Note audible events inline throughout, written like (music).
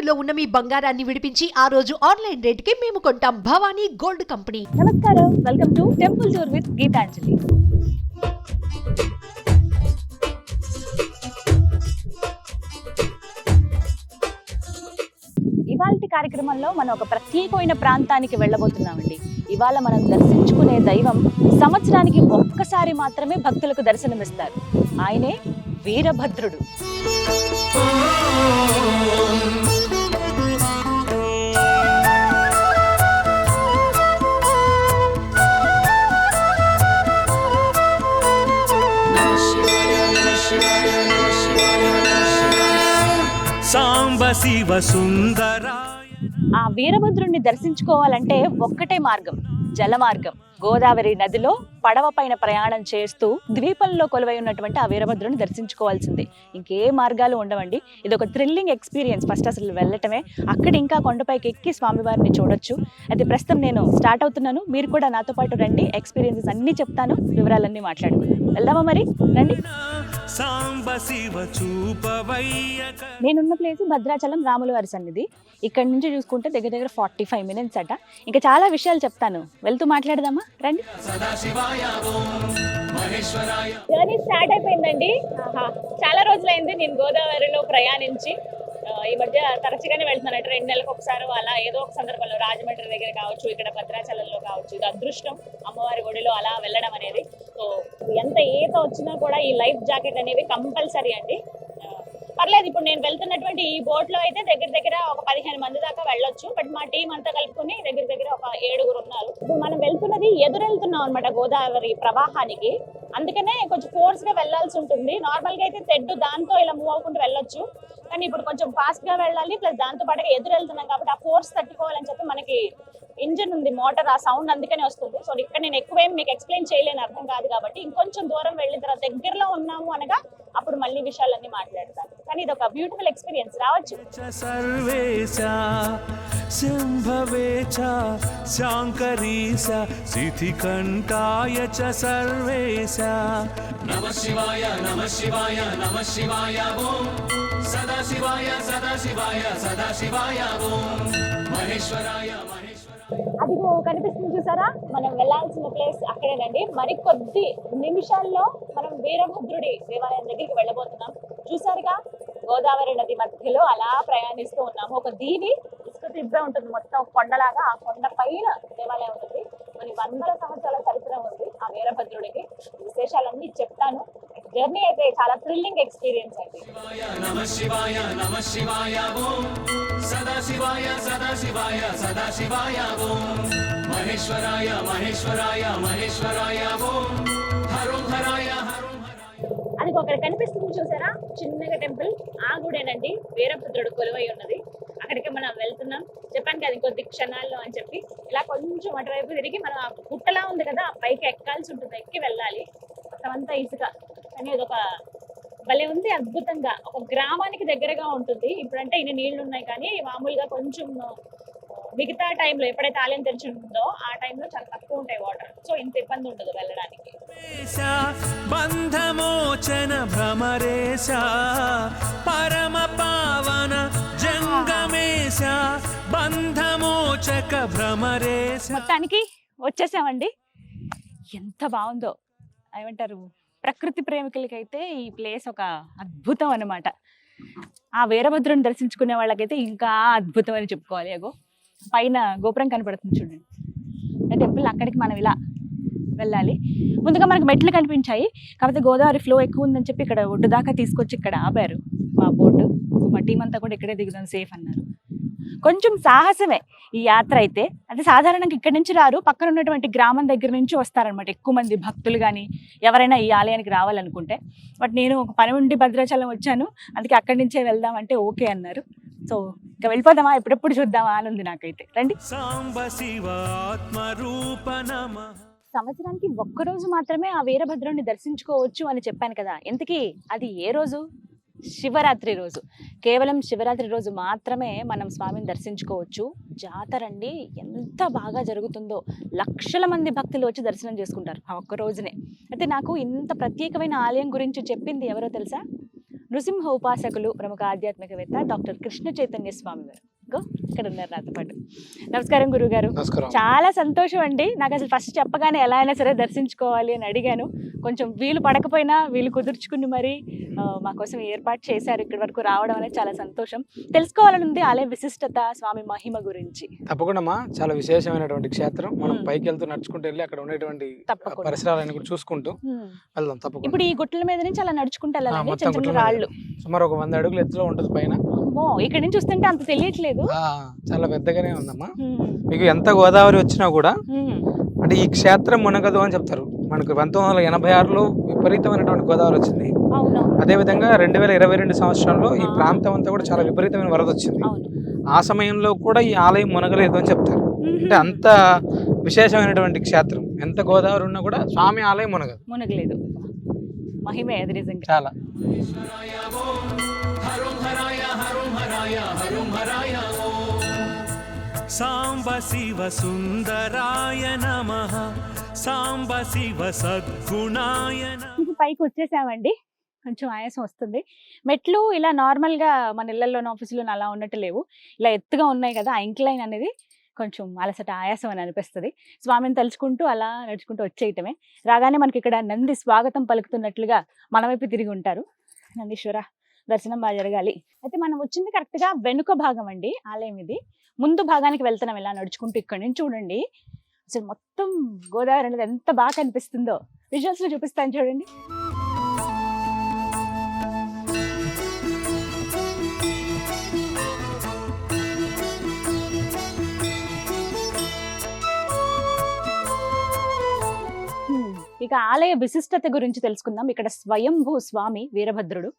తాకట్టులో ఉన్న మీ బంగారాన్ని విడిపించి ఆ రోజు ఆన్లైన్ రేటుకి మేము కొంటాం. Bhavani gold company. నమస్కారం. Welcome to temple tour with Geetanjali. ఇవాళ కార్యక్రమంలో మనం ఒక ప్రత్యేకమైన ప్రాంతానికి వెళ్ళబోతున్నామండి. ఇవాళ మనం దర్శించుకునే దైవం సంవత్సరానికి ఒక్కసారి మాత్రమే భక్తులకు దర్శనమిస్తారు. ఆయనే వీరభద్రుడు. శివ సుందరాయ ఆ వీరభద్రుణ్ణి దర్శించుకోవాలంటే ఒక్కటే మార్గం జల మార్గం గోదావరి నదిలో పడవ పైన ప్రయాణం చేస్తూ ద్వీపంలో కొలువై ఉన్నటువంటి ఆ వీరభద్రుని దర్శించుకోవాల్సిందే. ఇంకే మార్గాలు ఉండవండి. ఇది ఒక థ్రిల్లింగ్ ఎక్స్పీరియన్స్. ఫస్ట్ అసలు వెళ్ళటమే. అక్కడ ఇంకా కొండపైకి ఎక్కి స్వామివారిని చూడొచ్చు. అయితే ప్రస్తుతం నేను స్టార్ట్ అవుతున్నాను. మీరు కూడా నాతో పాటు రండి. ఎక్స్పీరియన్సెస్ అన్నీ చెప్తాను. వివరాలన్నీ మాట్లాడుకుందాం. వెళ్దామా మరి? రండి. నేనున్న ప్లేస్ భద్రాచలం రాముల వారి సన్నిధి. ఇక్కడ నుంచి చూసుకుంటే దగ్గర దగ్గర ఫార్టీ ఫైవ్ మినిట్స్ అట. ఇంకా చాలా విషయాలు చెప్తాను. వెళ్తూ మాట్లాడదామా? రండి. జర్నీ స్టార్ట్ అయిపోయిందండి. చాలా రోజులైంది నేను గోదావరిలో ప్రయాణించి. ఈ మధ్య తరచుగానే వెళ్తున్నాను. అంటే రెండు నెలలకు ఒకసారి అలా ఏదో ఒక సందర్భంలో రాజమండ్రి దగ్గర కావచ్చు ఇక్కడ భద్రాచలంలో కావచ్చు. ఇది అదృష్టం. అమ్మవారి గుడిలో అలా వెళ్ళడం అనేది. సో ఎంత ఈత వచ్చినా కూడా ఈ లైఫ్ జాకెట్ అనేవి కంపల్సరీ అండి. పర్లేదు ఇప్పుడు నేను వెళ్తున్నటువంటి ఈ బోట్లో అయితే దగ్గర దగ్గర ఒక పదిహేను మంది దాకా వెళ్ళొచ్చు. బట్ మా టీం అంతా కలుపుకొని దగ్గర దగ్గర ఒక ఏడుగురు ఉన్నారు. ఇప్పుడు మనం వెళ్తున్నది ఎదురెళ్తున్నాం అనమాట గోదావరి ప్రవాహానికి. అందుకనే కొంచెం ఫోర్స్గా వెళ్ళాల్సి ఉంటుంది. నార్మల్గా అయితే తెడ్డు దాంతో ఇలా మూవ్ అవ్వకుండా వెళ్ళొచ్చు. కానీ ఇప్పుడు కొంచెం ఫాస్ట్గా వెళ్ళాలి ప్లస్ దాంతో పాటుగా ఎదురెళ్తున్నాం కాబట్టి ఆ ఫోర్స్ తట్టుకోవాలని చెప్పి మనకి ఇంజన్ ఉంది మోటార్ ఆ సౌండ్ అందుకనే వస్తుంది. సో ఇక్కడ నేను ఎక్కువేం మీకు ఎక్స్ప్లెయిన్ చేయలేను అర్థం కాదు కాబట్టి ఇంకొంచెం దూరం వెళ్ళిన తర్వాత దగ్గరలో ఉన్నాము అనగా అప్పుడు మళ్ళీ విషయాలన్నీ మాట్లాడతాను. కానీ ఇది ఒక బ్యూటిఫుల్ ఎక్స్పీరియన్స్ రావచ్చు. చ సర్వేశ శంభవే చ శాంకరీశ శితికంఠాయ చ సర్వేశ. నమ శివాయ నమ శివాయ నమ శివాయ ఓం. సదా శివాయ సదా శివాయ సదా శివాయ ఓం. మహేశ్వరాయ మహేశ్వరాయ. అదిగో కనిపిస్తుంది చూసారా? మనం వెళ్ళాల్సిన ప్లేస్ అక్కడేనండి. మరి కొద్ది నిమిషాల్లో మనం వీరభద్రుడి దేవాలయం దగ్గరికి వెళ్ళబోతున్నాం. చూసారుగా? గోదావరి నది మధ్యలో అలా ప్రయాణిస్తూ ఉన్నాము. ఒక దీవి ఇసుక తిబ్బే ఉంటుంది. మొత్తం కొండలాగా ఆ కొండ పైన దేవాలయం ఉంటుంది కొన్ని వందల సంవత్సరాల చరిత్ర ఉంది ఆ వీరభద్రుడికి. విశేషాలన్నీ చెప్తాను. జర్నీ అయితే చాలా థ్రిల్లింగ్ ఎక్స్పీరియన్స్ అండి. నమ శివాయ నమ సదా శివాయ సదా శివాయ సదా మహేశ్వరాయ మహేశ్వరాయ మహేశ్వరాయ ఓం. అక్కడ కనిపిస్తుంది చూసారా? చిన్నగా టెంపుల్. ఆ గుడేనండి. వీరభద్రుడు కొలువై ఉన్నది. అక్కడికి మనం వెళ్తున్నాం. చెప్పాను కదా ఇంకొద్ది క్షణాల్లో అని చెప్పి. ఇలా కొంచెం అటువైపు తిరిగి మనం ఆ గుట్టలా ఉంది కదా ఆ పైకి ఎక్కాల్సి ఉంటుంది. ఎక్కి వెళ్ళాలి. మొత్తం అంతా ఇసుక. కానీ అదొక భలే ఉంది అద్భుతంగా. ఒక గ్రామానికి దగ్గరగా ఉంటుంది. ఇప్పుడంటే ఇన్ని నీళ్ళు ఉన్నాయి కానీ మామూలుగా కొంచెం మిగతా టైంలో ఎప్పుడైతే ఆలయం తెరిచి ఉంటుందో ఆ టైంలో చాలా తక్కువ ఉంటాయి వాటర్ సో ఇంత ఇబ్బంది ఉండదు వెళ్ళడానికి. బంధమోచన భ్రమరేశ పరమ పావన జంగమేశ బంధమోచక భ్రమరేశ మొత్తానికి వచ్చేసామండి. ఎంత బాగుందో. ఏమంటారు? ప్రకృతి ప్రేమికులకైతే ఈ ప్లేస్ ఒక అద్భుతం అన్నమాట. ఆ వీరభద్రుని దర్శించుకునే వాళ్ళకైతే ఇంకా అద్భుతం అని చెప్పుకోవాలి అగో. పైన గోపురం కనపడుతుంది చూడండి. ఆ టెంపుల్ అక్కడికి మనం ఇలా వెళ్ళాలి. ముందుగా మనకు మెట్లు కనిపించాయి. కాకపోతే గోదావరి ఫ్లో ఎక్కువ ఉందని చెప్పి ఇక్కడ ఒడ్డు దాకా తీసుకొచ్చి ఇక్కడ ఆపారు మా బోటు మా టీం అంతా కూడా ఇక్కడే దిగుదాం సేఫ్ అన్నారు. కొంచెం సాహసమే ఈ యాత్ర అయితే. అంటే సాధారణంగా ఇక్కడి నుంచి రారు. పక్కన ఉన్నటువంటి గ్రామం దగ్గర నుంచి వస్తారనమాట ఎక్కువ మంది భక్తులు కానీ ఎవరైనా ఈ ఆలయానికి రావాలనుకుంటే. బట్ నేను ఒక పని ఉండి భద్రాచలం వచ్చాను. అందుకే అక్కడి నుంచే వెళ్దామంటే ఓకే అన్నారు. సో ఇంకా వెళ్ళిపోదామా? ఎప్పుడెప్పుడు చూద్దామా అని ఉంది నాకైతే. రండి. సంవత్సరానికి ఒక్కరోజు మాత్రమే ఆ వీరభద్రుని దర్శించుకోవచ్చు అని చెప్పాను కదా. ఇంతకీ అది ఏ రోజు? శివరాత్రి రోజు. కేవలం శివరాత్రి రోజు మాత్రమే మనం స్వామిని దర్శించుకోవచ్చు. జాతర అండి ఎంత బాగా జరుగుతుందో. లక్షల మంది భక్తులు వచ్చి దర్శనం చేసుకుంటారు ఆ ఒక్క రోజునే. అయితే నాకు ఇంత ప్రత్యేకమైన ఆలయం గురించి చెప్పింది ఎవరో తెలుసా? నృసింహ ఉపాసకులు ప్రముఖ ఆధ్యాత్మికవేత్త డాక్టర్ కృష్ణ చైతన్య స్వామి వారు. గో ఇక్కడ ఉన్నారు నాతో పాటు. నమస్కారం గురుగారు. చాలా సంతోషం అండి. నాకు అసలు ఫస్ట్ చెప్పగానే ఎలా అయినా సరే దర్శించుకోవాలి అని అడిగాను. కొంచెం వీలు పడకపోయినా వీలు కుదుర్చుకుని మరి మా కోసం ఏర్పాటు చేశారు. ఇక్కడి వరకు రావడం అనేది చాలా సంతోషం. తెలుసుకోవాలని ఉంది ఆలయ విశిష్టత స్వామి మహిమ గురించి. తప్పకుండా చాలా విశేషమైనటువంటి క్షేత్రం. మనం. పైకి వెళ్తూ నడుచుకుంటూ వెళ్ళి అక్కడ ఉండేటువంటి తప్పకుండా. పరిసరాలన్నీ కూడా చూసుకుంటూ. వెళ్దాం తప్పకుండా. ఇప్పుడు ఈ గుట్టల మీద నుంచి అలా నడుచుకుంటూ మీద. రాళ్ళు. సుమారు ఒక వంద అడుగులు ఎత్తులో ఉంటుంది పైన. ఇక్కడ నుంచి చూస్తుంటే అంత తెలియట్లేదు. ఆ, చాలా పెద్దగానే ఉందమ్మా. మీకు ఎంత గోదావరి వచ్చినా కూడా. అంటే ఈ క్షేత్రం మునగదు అని చెప్తారు. మనకు పంతొమ్మిది వందల ఎనభై ఆరులో విపరీతమైనటువంటి గోదావరి వచ్చింది. అవును అదేవిధంగా రెండు వేల ఇరవై రెండు సంవత్సరంలో ఈ ప్రాంతం అంతా కూడా చాలా విపరీతమైన వరద వచ్చింది. అవును. ఆ సమయంలో కూడా ఈ ఆలయం మునగలేదు అని చెప్తారు. అంటే అంత విశేషమైనటువంటి క్షేత్రం. ఎంత గోదావరి ఉన్నా కూడా స్వామి ఆలయం మునగదు. మునగలేదు. మహిమే అది నిజంగా. చాలా. సాంబ శివ సుందరాయ నమ. సాంబ శివ సద్గుణాయ పైకి వచ్చేసామండి. కొంచెం ఆయాసం వస్తుంది. మెట్లు ఇలా నార్మల్గా మన ఇళ్ళలోనూ ఆఫీసులోనూ అలా ఉన్నట్టు లేవు. ఇలా ఎత్తుగా ఉన్నాయి కదా ఆ ఇంక్లైన్ అనేది కొంచెం అలసట ఆయాసం అని అనిపిస్తుంది. స్వామిని తలుచుకుంటూ అలా నడుచుకుంటూ వచ్చేయటమే. రాగానే మనకి ఇక్కడ నంది స్వాగతం పలుకుతున్నట్లుగా మన వైపు తిరిగి ఉంటారు. నందీశ్వర. దర్శనం బాగా జరగాలి. అయితే మనం వచ్చింది కరెక్ట్గా వెనుక భాగం అండి ఆలయం ఇది. ముందు భాగానికి వెళ్తున్నాం ఇలా నడుచుకుంటూ ఇక్కడ నుంచి చూడండి. అసలు మొత్తం గోదావరి అనేది ఎంత బాగా కనిపిస్తుందో. విజువల్స్లో చూపిస్తాను చూడండి. ఇక ఆలయ విశిష్టత గురించి తెలుసుకుందాం. ఇక్కడ స్వయంభూ స్వామి వీరభద్రుడు.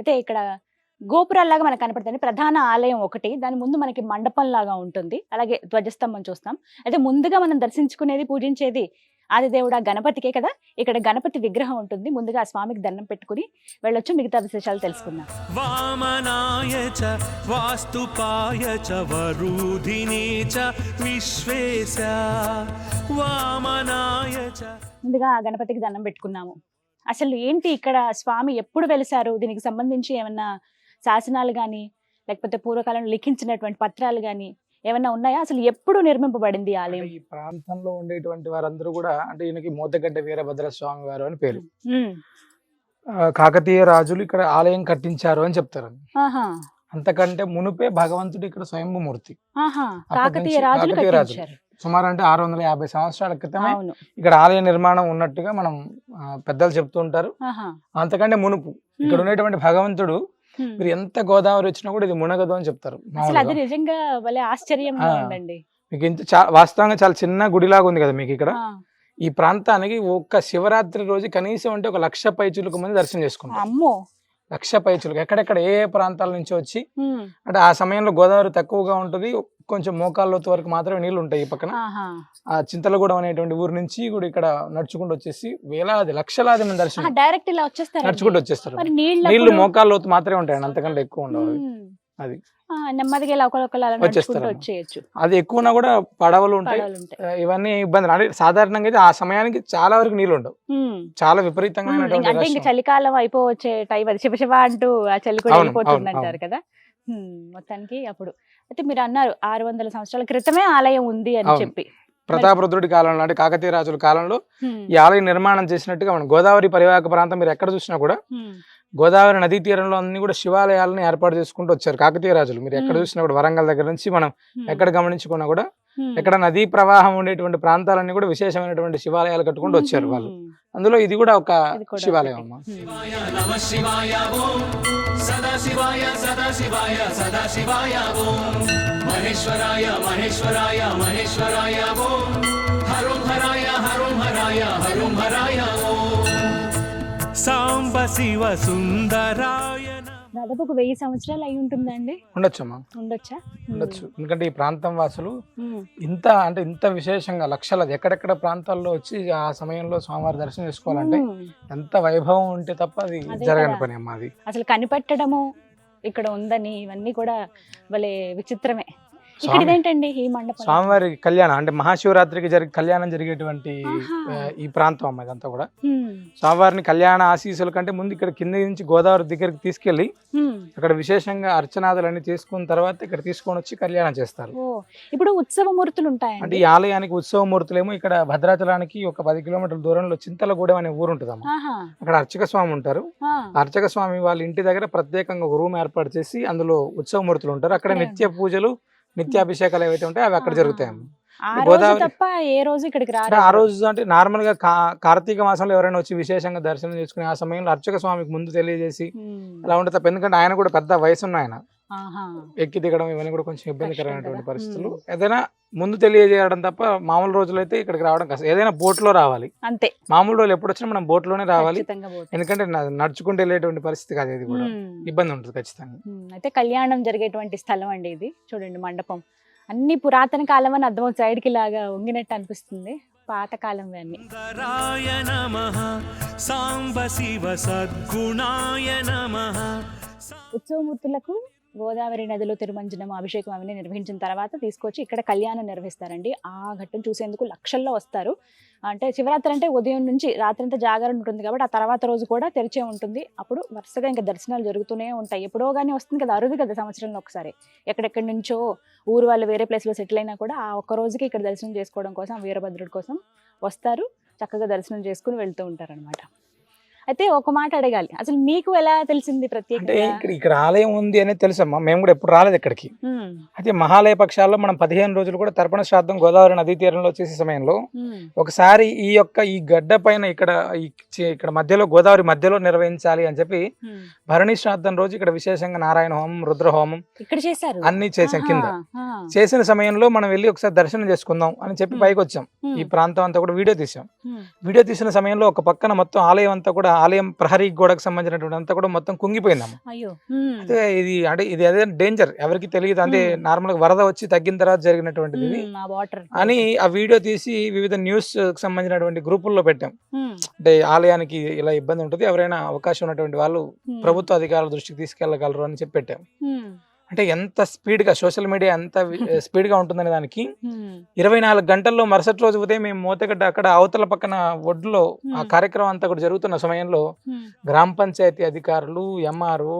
అయితే ఇక్కడ గోపురాల్లాగా మనకు కనపడుతుంది. ప్రధాన ఆలయం ఒకటి. దాని ముందు మనకి మండపం లాగా ఉంటుంది. అలాగే ధ్వజస్తంభం చూస్తాం. అయితే ముందుగా మనం దర్శించుకునేది పూజించేది ఆదిదేవుడా గణపతికే కదా? ఇక్కడ గణపతి విగ్రహం ఉంటుంది. ముందుగా ఆ స్వామికి దండం పెట్టుకుని వెళ్ళొచ్చు. మిగతా విశేషాలు తెలుసుకుందాం. వామనాయ చ వాస్తుపాయ చ వరుధినే చ విశ్వేశ. వామనాయ చ ముందుగా ఆ గణపతికి దండం పెట్టుకున్నాము. అసలు ఏంటి ఇక్కడ స్వామి ఎప్పుడు వెలిసారు? దీనికి సంబంధించి ఏమన్నా శాసనాలు కానీ లేకపోతే పూర్వకాలంలో లిఖించినటువంటి పత్రాలు కానీ ఏమన్నా ఉన్నాయా? అసలు ఎప్పుడు నిర్మింపబడింది ఆలయం? ఈ ప్రాంతంలో ఉండేటువంటి వారందరూ కూడా అంటే ఈయనకి మోతగడ్డ వీరభద్ర స్వామి వారు అని పేరు. కాకతీయ రాజులు ఇక్కడ ఆలయం కట్టించారు అని చెప్తారు అంతకంటే మునుపే భగవంతుడు ఇక్కడ స్వయంభూమూర్తి. కాకతీయ రాజులు కాకతీయ రాజులు. కట్టించారు. సుమారు అంటే ఆరు వందల యాభై సంవత్సరాల క్రితమే ఇక్కడ ఆలయ నిర్మాణం ఉన్నట్టుగా మనం పెద్దలు చెప్తూ ఉంటారు. ఆహా. అంతకంటే మునుపు ఇక్కడ ఉన్నటువంటి భగవంతుడు. మీరు ఎంత గోదావరి వచ్చినా కూడా ఇది మునగదు అని చెప్తారు మీకు ఇంత వాస్తవంగా చాలా చిన్న గుడిలాగా ఉంది కదా మీకు ఇక్కడ. ఈ ప్రాంతానికి ఒక్క శివరాత్రి రోజు కనీసం అంటే ఒక లక్ష పైచులకు మంది దర్శనం అమ్మో. లక్ష పైచులకు ఎక్కడెక్కడ ఏ ఏ ప్రాంతాల నుంచి వచ్చి. అంటే ఆ సమయంలో గోదావరి తక్కువగా ఉంటుంది. కొంచెం మోకాళ్ళ వరకు మాత్రమే నీళ్ళు ఉంటాయి ఈ పక్కన. ఆ చింతలగూడెం అనేటువంటి ఊరు నుంచి కూడా ఇక్కడ నడుచుకుంటూ వచ్చేసి వేలాది లక్షలాది మంది దర్శనం డైరెక్ట్ ఇలా వచ్చేస్తారు నడుచుకుంటూ వచ్చేస్తారు. నీళ్ళు నీళ్ళు మోకాళ్ళ లోతు మాత్రమే ఉంటాయండి అంతకంటే ఎక్కువ ఉండవు. అది. నెమ్మదిగా ఇలా వచ్చేస్తారు. అది ఎక్కువనా కూడా పడవలు ఉంటాయి. ఇవన్నీ ఇబ్బంది. సాధారణంగా అయితే ఆ సమయానికి చాలా వరకు నీళ్ళు ఉండవు. చాలా విపరీతంగా అంటే ఇంక చలికాలం అయిపోవచ్చే టైం అది. శివ శివ అంటూ ఆ చలి కూడా వెళ్ళిపోతుంది అంటారు కదా? మొత్తానికి అప్పుడు. అయితే మీరు అన్నారు ఆరు వందల సంవత్సరాల క్రితమే ఆలయం ఉంది అని. చెప్పి. ప్రతాపరుద్రుడి కాలంలో అంటే కాకతీయ రాజుల కాలంలో ఈ ఆలయం నిర్మాణం చేసినట్టుగా మనం గోదావరి పరివాహక ప్రాంతం మీరు ఎక్కడ చూసినా కూడా గోదావరి నదీ తీరంలో అన్ని కూడా శివాలయాలను ఏర్పాటు చేసుకుంటూ వచ్చారు కాకతీయ రాజులు. మీరు ఎక్కడ. చూసినా కూడా వరంగల్ దగ్గర నుంచి మనం ఎక్కడ గమనించుకున్నా కూడా ఎక్కడ నదీ ప్రవాహం ఉండేటువంటి ప్రాంతాలన్నీ కూడా విశేషమైనటువంటి శివాలయాలు కట్టుకుంటూ వచ్చారు వాళ్ళు. అందులో ఇది కూడా ఒక శివాలయం. అమ్మా మహేశ్వరాయ మహేశ్వరాయ మహేశ్వరాయ హరుం హరాయ హరుం హరాయ హరుం హరాయ సాంబ శివ సుందరాయ. దాదాపు ఒక వెయ్యి సంవత్సరాలు అయి ఉంటుందండి. ఉండొచ్చు? అమ్మా ఉండొచ్చా. ఉండొచ్చు ఎందుకంటే ఈ ప్రాంతం వాసులు ఇంత అంటే ఇంత విశేషంగా లక్షల ఎక్కడెక్కడ ప్రాంతాల్లో వచ్చి ఆ సమయంలో స్వామివారి దర్శనం చేసుకోవాలంటే. ఎంత వైభవం ఉంటే తప్ప అది జరగని. పని అమ్మా అది. అసలు కనిపెట్టడము ఇక్కడ ఉందని ఇవన్నీ కూడా భలే విచిత్రమే. ఇక్కడ స్వామి- ఇదేంటండి ఈ మండపం? స్వామివారి కళ్యాణం అంటే మహాశివరాత్రికి జరిగే కళ్యాణం జరిగేటువంటి ఈ ప్రాంతం అమ్మ ఇదంతా కూడా. స్వామివారిని కళ్యాణ ఆశీస్సుల కంటే ముందు ఇక్కడ కింద నుంచి గోదావరి దగ్గరికి తీసుకెళ్ళి హ్మ్. అక్కడ విశేషంగా అర్చనాదులన్నీ చేసుకున్న తర్వాత ఇక్కడ తీసుకొని వచ్చి కళ్యాణం చేస్తారు. ఇప్పుడు ఉత్సవ మూర్తులు అంటే ఉంటాయండి ఈ ఆలయానికి ఉత్సవమూర్తులేమో ఇక్కడ భద్రాచలానికి ఒక పది కిలోమీటర్ల దూరంలో చింతలగూడెం అనే ఊరు ఉంటుందమ్మా. అక్కడ అర్చక స్వామి ఉంటారు. అర్చక స్వామి వాళ్ళ ఇంటి దగ్గర ప్రత్యేకంగా ఒక రూమ్ ఏర్పాటు చేసి అందులో ఉత్సవమూర్తులు ఉంటారు. అక్కడ అక్కడే నిత్య పూజలు నిత్యాభిషేకాలు ఏవైతే ఉంటాయో అవి అక్కడ. జరుగుతాయమ్మ రోజు గోదావరి- తప్ప ఏ రోజు ఇక్కడికి అంటే రారు ఆ రోజు అంటే నార్మల్గా కార్తీక మాసంలో ఎవరైనా వచ్చి విశేషంగా దర్శనం చేసుకుని ఆ సమయంలో అర్చక స్వామికి ముందు తెలియజేసి. అలా ఉంటుంది తప్ప ఎందుకంటే ఆయన కూడా పెద్ద వయసు ఉన్న ఆయన. ఎక్కి దిగడం ఇవన్నీ కూడా కొంచెం ఇబ్బందికరమైనటువంటి. పరిస్థితులు. ఏదైనా ముందు తెలియజేయడం తప్ప మామూలు రోజులైతే ఇక్కడికి రావడం కష్టం. ఏదైనా boat లో రావాలి. అంతే. మామూలు రోజులు ఎప్పుడు వచ్చినా మనం boat లోనే రావాలి. ఎందుకంటే నడుచుకుంటూ వెళ్ళేటువంటి పరిస్థితి కాదు ఇది కూడా. ఇబ్బంది ఉంటుంది ఖచ్చితంగా. అయితే కళ్యాణం జరిగేటువంటి స్థలం అండి ఇది. చూడండి మండపం. అన్ని పురాతన కాలం అని అర్థం సైడ్కి లాగా వంగినట్టు అనిపిస్తుంది. పాత కాలం అన్ని. సుందరాయ నమః. సాంబ శివ సద్గుణాయ నమః. ఉత్సవమూర్తులకు గోదావరి నదిలో తిరుమంజనం అభిషేకం అవన్నీ నిర్వహించిన తర్వాత తీసుకొచ్చి ఇక్కడ కళ్యాణం నిర్వహిస్తారండి. ఆ ఘట్టం చూసేందుకు లక్షల్లో వస్తారు. అంటే శివరాత్రి అంటే ఉదయం నుంచి రాత్రి అంతా జాగరణ ఉంటుంది కాబట్టి ఆ తర్వాత రోజు కూడా తెరిచే ఉంటుంది. అప్పుడు వరుసగా ఇంకా దర్శనాలు జరుగుతూనే ఉంటాయి. ఎప్పుడో కానీ వస్తుంది కదా అరుదు కదా సంవత్సరంలో ఒకసారి. ఎక్కడెక్కడి నుంచో ఊరు వాళ్ళు వేరే ప్లేస్లో సెటిల్ అయినా కూడా ఆ ఒక్క రోజుకి ఇక్కడ దర్శనం చేసుకోవడం కోసం వీరభద్రుడి కోసం వస్తారు. చక్కగా దర్శనం చేసుకుని వెళ్తూ ఉంటారనమాట అయితే ఒక మాట అడగాలి. అసలు మీకు ఎలా తెలిసింది అంటే ప్రత్యేకంగా ఇక్కడ ఇక్కడ ఆలయం ఉంది అనేది తెలుసమ్మా. మేము కూడా ఎప్పుడు రాలేదు ఇక్కడికి. ఉమ్, అయితే మహాలయ పక్షాల్లో మనం పదిహేను రోజులు కూడా తర్పణ శ్రాద్ధం గోదావరి నదీ తీరంలో చేసే సమయంలో ఉమ్, ఒకసారి ఈ యొక్క ఈ గడ్డ పైన ఇక్కడ ఈ చి- ఇక్కడ మధ్యలో గోదావరి మధ్యలో నిర్వహించాలి అని చెప్పి ఉమ్. భరణి శ్రాద్ధం రోజు ఇక్కడ విశేషంగా నారాయణ హోమం రుద్ర హోమం ఇక్కడ చేశారు? అన్ని చేసాం కింద. ఆ, చేసిన సమయంలో మనం వెళ్ళి ఒకసారి దర్శనం చేసుకుందాం అని చెప్పి. పైకి వచ్చాం. ఉమ్, ఈ ప్రాంతం అంతా కూడా వీడియో తీసాం. ఉమ్, వీడియో తీసిన సమయంలో ఒక పక్కన మొత్తం ఆలయం అంతా కూడా ఆలయం ప్రహరీ గోడకు సంబంధించినటువంటి అంతా కూడా మొత్తం కుంగిపోయిందమ్మ. అయితే ఇది అంటే ఇది అదే డేంజర్ ఎవరికి తెలియదు. అంటే. నార్మల్గా వరద వచ్చి తగ్గిన తర్వాత జరిగినటువంటిది అని ఆ వీడియో తీసి వివిధ న్యూస్కి సంబంధించినటువంటి గ్రూపుల్లో పెట్టాం. అంటే ఆలయానికి ఇలా ఇబ్బంది ఉంటుంది. ఎవరైనా అవకాశం ఉన్నటువంటి వాళ్ళు ప్రభుత్వ అధికారుల దృష్టికి తీసుకెళ్ళగలరు అని చెప్పి పెట్టాం. అంటే ఎంత స్పీడ్గా సోషల్ మీడియా ఎంత (laughs) స్పీడ్గా ఉంటుందనే దానికి ఇరవై నాలుగు గంటల్లో మరుసటి రోజు ఉదయం మేము మూతగడ్డ అక్కడ అవతల పక్కన ఒడ్లో ఆ. కార్యక్రమం అంతా కూడా జరుగుతున్న సమయంలో గ్రామ పంచాయతీ అధికారులు MRO.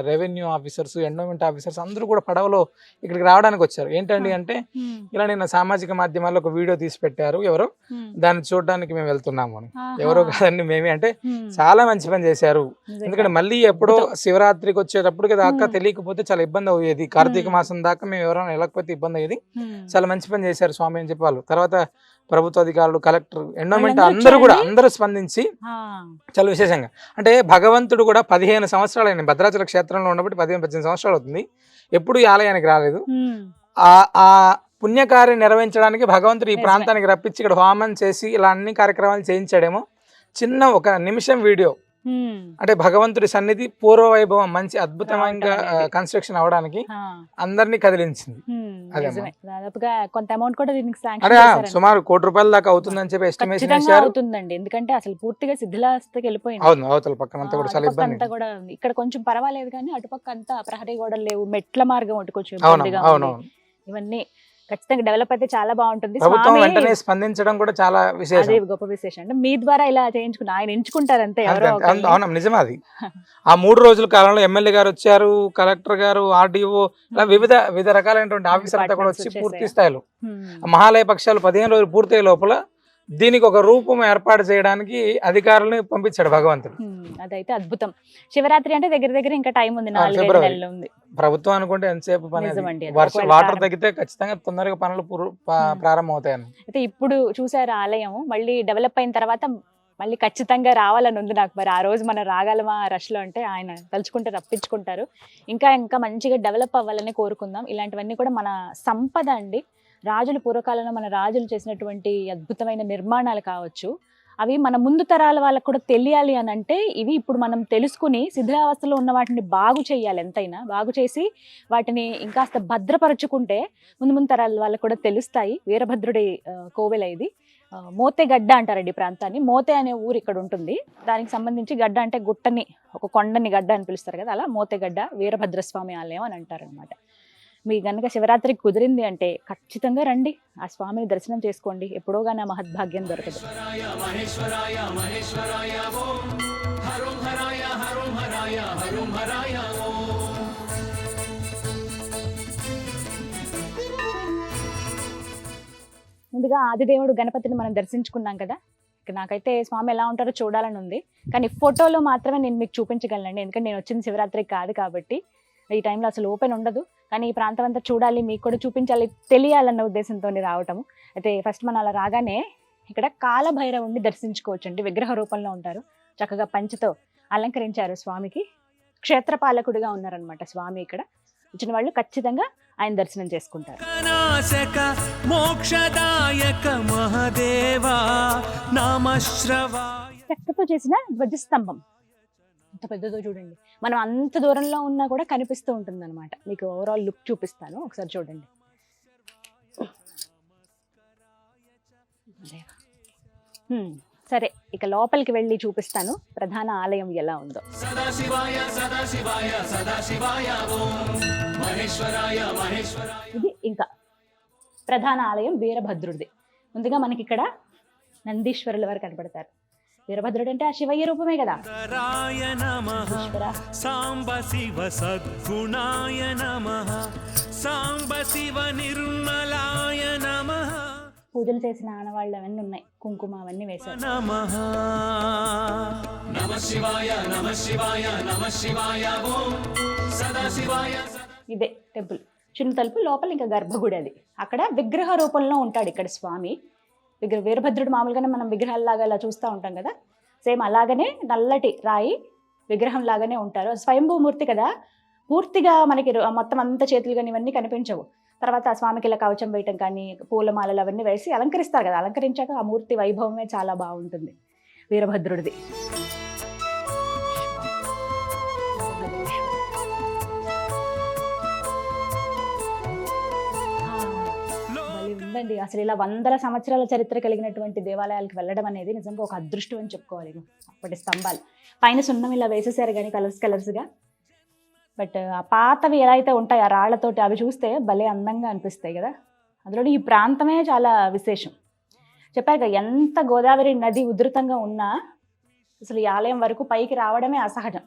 Revenue officers endowment officers అందరూ కూడా పడవలో ఇక్కడికి రావడానికి వచ్చారు. ఏంటండి అంటే ఇలా నిన్న సామాజిక మాధ్యమాల్లో ఒక వీడియో తీసి పెట్టారు. ఎవరో దాన్ని చూడడానికి మేము వెళ్తున్నాము అని. ఎవరో కాదండి మేమే. అంటే చాలా మంచి పని చేశారు. ఎందుకంటే మళ్ళీ ఎప్పుడో శివరాత్రికి వచ్చేటప్పుడు దాకా Hmm. తెలియకపోతే చాలా ఇబ్బంది అయ్యేది. కార్తీక. మాసం దాకా మేము ఎవరైనా వెళ్ళకపోతే ఇబ్బంది అయ్యేది. చాలా మంచి పని చేశారు స్వామి అని చెప్పి వాళ్ళు తర్వాత ప్రభుత్వ అధికారులు కలెక్టర్ ఎండోమెంట్ అందరూ కూడా? అందరూ స్పందించి చాలా విశేషంగా. అంటే భగవంతుడు కూడా పదిహేను సంవత్సరాలు అయినాయి భద్రాచల క్షేత్రంలో ఉన్నప్పుడు పదిహేను పద్దెనిమిది సంవత్సరాలు అవుతుంది. ఎప్పుడు ఈ ఆలయానికి రాలేదు. ఆ ఆ పుణ్యకార్యం నిర్వహించడానికి భగవంతుడు ఈ. ప్రాంతానికి రప్పించి ఇక్కడ హోమం చేసి ఇలా అన్ని కార్యక్రమాలు చేయించాడేమో. చిన్న ఒక నిమిషం వీడియో. అంటే భగవంతుడి సన్నిధి పూర్వ వైభవం మంచి అద్భుతంగా అనేది. కన్స్ట్రక్షన్ అవడానికి అందరినీ కదిలించింది. దాదాపుగా కొంత అమౌంట్ కూడా దీనికి. సుమారు కోటి రూపాయల దాకా అవుతుందని చెప్పి ఎస్టిమేషన్ అవుతుందండి. ఎందుకంటే అసలు పూర్తిగా శిథిలాస్థకి వెళ్ళిపోయింది. అవును అవతల పక్కన అంతా కూడా చాలా ఇబ్బంది అంతా కూడా ఉంది. ఇక్కడ కొంచెం పర్వాలేదు కానీ అటుపక్క అంతా ప్రహరీ గోడలు లేవు. మెట్ల మార్గం ఒకటి కొంచెం. ఇవన్నీ ఖచ్చితంగా డెవలప్ అయితే చాలా బాగుంటుంది. ప్రభుత్వం వెంటనే స్పందించడం కూడా చాలా విశేషం. అదే గొప్ప విశేషం. అంటే మీ ద్వారా ఇలా చేయించుకున్న ఆయన ఎంచుకుంటారు అంతే. అవును నిజమే అది. (laughs) ఆ మూడు రోజుల కాలంలో ఎమ్మెల్యే గారు వచ్చారు కలెక్టర్ గారు ఆర్డీఓ ఇలా వివిధ వివిధ రకాలైనటువంటి ఆఫీసర్ అంతా కూడా వచ్చి పూర్తి. స్థాయిలో. ఆ మహాలయ పక్షాలు పదిహేను రోజులు పూర్తయ్యే లోపల దీనికి ఒక రూపం ఏర్పాటు చేయడానికి అధికారులను పంపించాడు భగవంతుడు. అదైతే అద్భుతం శివరాత్రి అంటే దగ్గర దగ్గర ఇంకా టైం ఉంది ఉంది ప్రభుత్వం అనుకుంటే ఎంతసేపు పని. వర్షం వాటర్. తగ్గితే ఖచ్చితంగా తొందరగా పనులు. ప్రారంభం అవుతాయని అయితే ఇప్పుడు చూసారు ఆలయం మళ్ళీ డెవలప్ అయిన తర్వాత మళ్ళీ ఖచ్చితంగా రావాలని ఉంది నాకు మరి ఆ రోజు మనం రాగలమా ఆ rush లో అంటే ఆయన తలుచుకుంటే రప్పించుకుంటారు ఇంకా ఇంకా మంచిగా డెవలప్ అవ్వాలని కోరుకుందాం ఇలాంటివన్నీ కూడా మన సంపద అండి రాజులు పూర్వకాలంలో మన రాజులు చేసినటువంటి అద్భుతమైన నిర్మాణాలు కావచ్చు అవి మన ముందు తరాల వాళ్ళకు కూడా తెలియాలి అని అంటే ఇవి ఇప్పుడు మనం తెలుసుకుని శిథిలావస్థలో ఉన్న వాటిని బాగు చేయాలి ఎంతైనా. బాగు చేసి వాటిని ఇంకాస్త భద్రపరచుకుంటే ముందు ముందు తరాల వాళ్ళకు కూడా తెలుస్తాయి. వీరభద్రుడి కోవెల ఇది. ఆ, మోతే గడ్డ అంటారండి ప్రాంతాన్ని. మోతే అనే ఊరు ఇక్కడ ఉంటుంది. దానికి సంబంధించి గడ్డ అంటే గుట్టని ఒక కొండని గడ్డ అని పిలుస్తారు కదా అలా మోతే గడ్డ వీరభద్రస్వామి ఆలయం అని అంటారనమాట మీ కనుక శివరాత్రికి కుదిరింది అంటే ఖచ్చితంగా రండి. ఆ స్వామిని దర్శనం చేసుకోండి. ఎప్పుడో కానీ ఆ మహద్భాగ్యం దొరకదు. ముందుగా ఆదిదేవుడు గణపతిని మనం దర్శించుకున్నాం కదా. ఇక నాకైతే స్వామి ఎలా ఉంటారో చూడాలని ఉంది. కానీ ఫోటోలో మాత్రమే నేను మీకు చూపించగలనండి. ఎందుకంటే నేను వచ్చింది శివరాత్రికి కాదు కాబట్టి. ఈ టైంలో అసలు ఓపెన్ ఉండదు. కానీ ఈ ప్రాంతం అంతా చూడాలి మీకు కూడా చూపించాలి తెలియాలన్న ఉద్దేశంతో రావటము. అయితే ఫస్ట్ మనం అలా రాగానే ఇక్కడ కాలభైరవుణ్ణి దర్శించుకోవచ్చండి. విగ్రహ రూపంలో ఉంటారు. చక్కగా పంచతో అలంకరించారు స్వామికి. క్షేత్రపాలకుడిగా ఉన్నారనమాట స్వామి ఇక్కడ. వచ్చిన వాళ్ళు ఖచ్చితంగా ఆయన దర్శనం చేసుకుంటారు. చెక్కతో చేసిన ధ్వజస్తంభం. అంత పెద్దదో చూడండి. మనం అంత దూరంలో ఉన్నా కూడా కనిపిస్తూ ఉంటుంది అనమాట మీకు ఓవరాల్ లుక్ చూపిస్తాను. ఒకసారి చూడండి. సరే ఇక లోపలికి వెళ్ళి చూపిస్తాను. ప్రధాన ఆలయం ఎలా ఉందో. ఇది ఇంకా ప్రధాన ఆలయం వీరభద్రుడిది. ముందుగా మనకి ఇక్కడ నందీశ్వరుల వారు కనపడతారు. వీరభద్రుడు అంటే ఆ శివయ్య రూపమే కదా. సాంబ శివ సద్గుణాయ నమః. సాంబ శివ నిర్మలాయ నమః. పూజలు చేసిన ఆనవాళ్ళు అవన్నీ ఉన్నాయి. కుంకుమ అవన్నీ వేశారు. నమః. నమ శివాయ నమ శివాయ నమ శివాయ ఓం. సదాశివాయ ఇదే టెంపుల్. చిన్న తలుపు లోపల ఇంకా గర్భగుడి అది. అక్కడ విగ్రహ రూపంలో ఉంటాడు ఇక్కడ స్వామి. విగ్రహ వీరభద్రుడు మామూలుగానే మనం విగ్రహాలలాగా ఇలా చూస్తూ ఉంటాం కదా? సేమ్ అలాగనే నల్లటి రాయి విగ్రహం లాగానే ఉంటారు స్వయంభూమూర్తి కదా? పూర్తిగా మనకి మొత్తం అంత చేతులు కానీ ఇవన్నీ కనిపించవు. తర్వాత ఆ స్వామికి ఇలా కవచం వేయటం కానీ పూలమాలలు అవన్నీ వేసి అలంకరిస్తారు కదా? అలంకరించాక ఆ మూర్తి వైభవమే చాలా బాగుంటుంది. వీరభద్రుడిది. ఉందండి. అసలు ఇలా వందల సంవత్సరాల చరిత్ర కలిగినటువంటి దేవాలయాలకు వెళ్ళడం అనేది నిజంగా ఒక అదృష్టం అని చెప్పుకోవాలి అప్పటి స్తంభాలు. పైన సున్నం ఇలా వేసేసారు కానీ కలర్స్ కలర్స్గా బట్ ఆ పాతవి ఎలా అయితే ఉంటాయి ఆ రాళ్ళతోటి అవి చూస్తే భలే అందంగా అనిపిస్తాయి కదా. అందులో ఈ ప్రాంతమే చాలా విశేషం. చెప్పారు కదా ఎంత గోదావరి నది ఉధృతంగా ఉన్నా అసలు ఈ ఆలయం వరకు పైకి రావడమే అసహజం.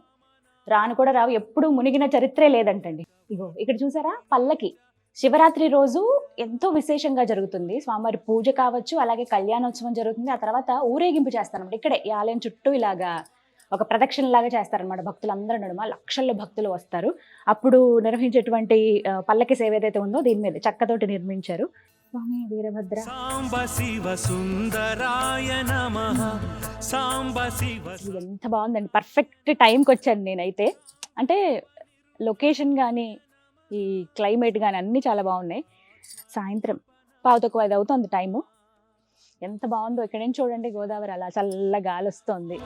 రాను కూడా రావు. ఎప్పుడు మునిగిన చరిత్రే లేదంటండి. ఇగో ఇక్కడ చూసారా? పల్లకి. శివరాత్రి రోజు ఎంతో విశేషంగా జరుగుతుంది. స్వామివారి పూజ కావచ్చు అలాగే కళ్యాణోత్సవం జరుగుతుంది. ఆ తర్వాత ఊరేగింపు చేస్తారన్నమాట. ఇక్కడే ఈ ఆలయం చుట్టూ ఇలాగా ఒక ప్రదక్షిణ లాగా చేస్తారనమాట భక్తులందరూ నడుమ. లక్షల్లో భక్తులు వస్తారు. అప్పుడు నిర్వహించేటువంటి పల్లకి సేవ ఏదైతే ఉందో దీని మీద చక్కతోటి నిర్మించారు. స్వామి వీరభద్ర. సాంబ శివ సుందరాయ నమః. సాంబ శివ అసలు ఎంత బాగుందండి. పర్ఫెక్ట్ టైంకి వచ్చాను నేనైతే. అంటే లొకేషన్ కానీ ఈ క్లైమేట్ కానీ అన్నీ చాలా బాగున్నాయి. సాయంత్రం పావు తక్కువ ఐదు అవుతుంది టైము. ఎంత బాగుందో ఇక్కడ నుంచి చూడండి గోదావరి. అలా చల్ల గాలి వస్తుంది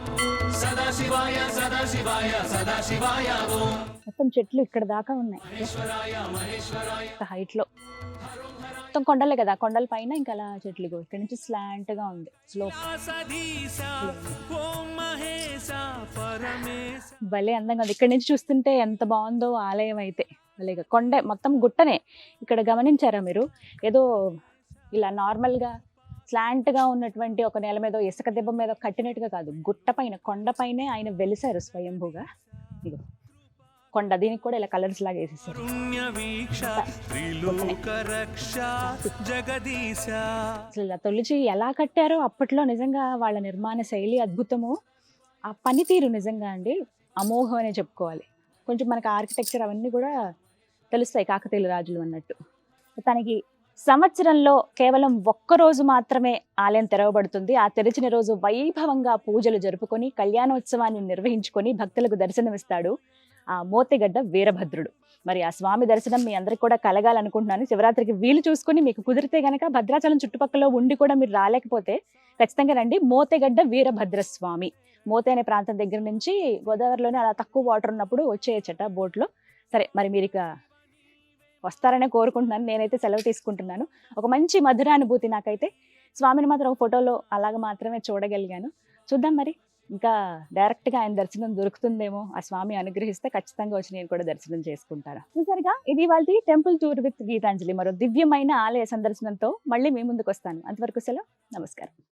మొత్తం చెట్లు ఇక్కడ దాకా ఉన్నాయి. హైట్లో మొత్తం కొండలే కదా కొండల పైన ఇంకా అలా చెట్లు ఇక్కడ నుంచి స్లాంట్గా ఉంది పరమేశ. భలే అందంగా ఉంది. ఇక్కడ నుంచి చూస్తుంటే ఎంత బాగుందో ఆలయం అయితే. భలేగా కొండ మొత్తం గుట్టనే. ఇక్కడ గమనించారా మీరు? ఏదో ఇలా నార్మల్గా స్లాంట్గా ఉన్నటువంటి ఒక నేల మీద ఇసుక దెబ్బ మీద కట్టినట్టుగా కాదు. గుట్ట పైన కొండ పైనే ఆయన వెలిసారు స్వయంభూగా. ఇగో కొండ దీనికి కూడా ఇలా కలర్స్ లాగా వేసేసారు. అసలు ఇలా తొలిచి ఎలా కట్టారో అప్పట్లో నిజంగా వాళ్ళ నిర్మాణ శైలి అద్భుతము. ఆ పనితీరు నిజంగా అండి అమోఘం అనే చెప్పుకోవాలి. కొంచెం మనకి ఆర్కిటెక్చర్ అవన్నీ కూడా తెలుస్తాయి కాకతీయుల రాజులు అన్నట్టు. తనకి సంవత్సరంలో కేవలం ఒక్క రోజు మాత్రమే ఆలయం తెరవబడుతుంది. ఆ తెరిచిన రోజు వైభవంగా పూజలు జరుపుకొని కళ్యాణోత్సవాన్ని నిర్వహించుకొని భక్తులకు దర్శనమిస్తాడు. మోతెగడ్డ వీరభద్రుడు. మరి ఆ స్వామి దర్శనం మీ అందరికి కూడా కలగాలనుకుంటున్నాను. శివరాత్రికి వీలు చూసుకుని మీకు కుదిరితే గనక భద్రాచలం చుట్టుపక్కల ఉండి కూడా మీరు రాలేకపోతే ఖచ్చితంగా రండి. మోతెగడ్డ వీరభద్ర స్వామి మోతే అనే ప్రాంతం దగ్గర నుంచి గోదావరిలోనే అలా తక్కువ వాటర్ ఉన్నప్పుడు వచ్చేయచ్చట బోట్లో. సరే మరి మీరు ఇక వస్తారనే కోరుకుంటున్నాను. నేనైతే సెలవు తీసుకుంటున్నాను. ఒక మంచి మధురానుభూతి నాకైతే. స్వామిని మాత్రం ఒక ఫోటోలో అలాగ మాత్రమే చూడగలిగాను. చూద్దాం మరి. ఇంకా డైరెక్ట్గా ఆయన దర్శనం దొరుకుతుందేమో ఆ స్వామి అనుగ్రహిస్తే ఖచ్చితంగా వచ్చి నేను కూడా దర్శనం చేసుకుంటాను. చూసారుగా? ఇది వాళ్ళది టెంపుల్ టూర్ విత్ గీతాంజలి మరో దివ్యమైన ఆలయ సందర్శనంతో మళ్ళీ మీ ముందుకు వస్తాను అంతవరకు సెలవు. నమస్కారం.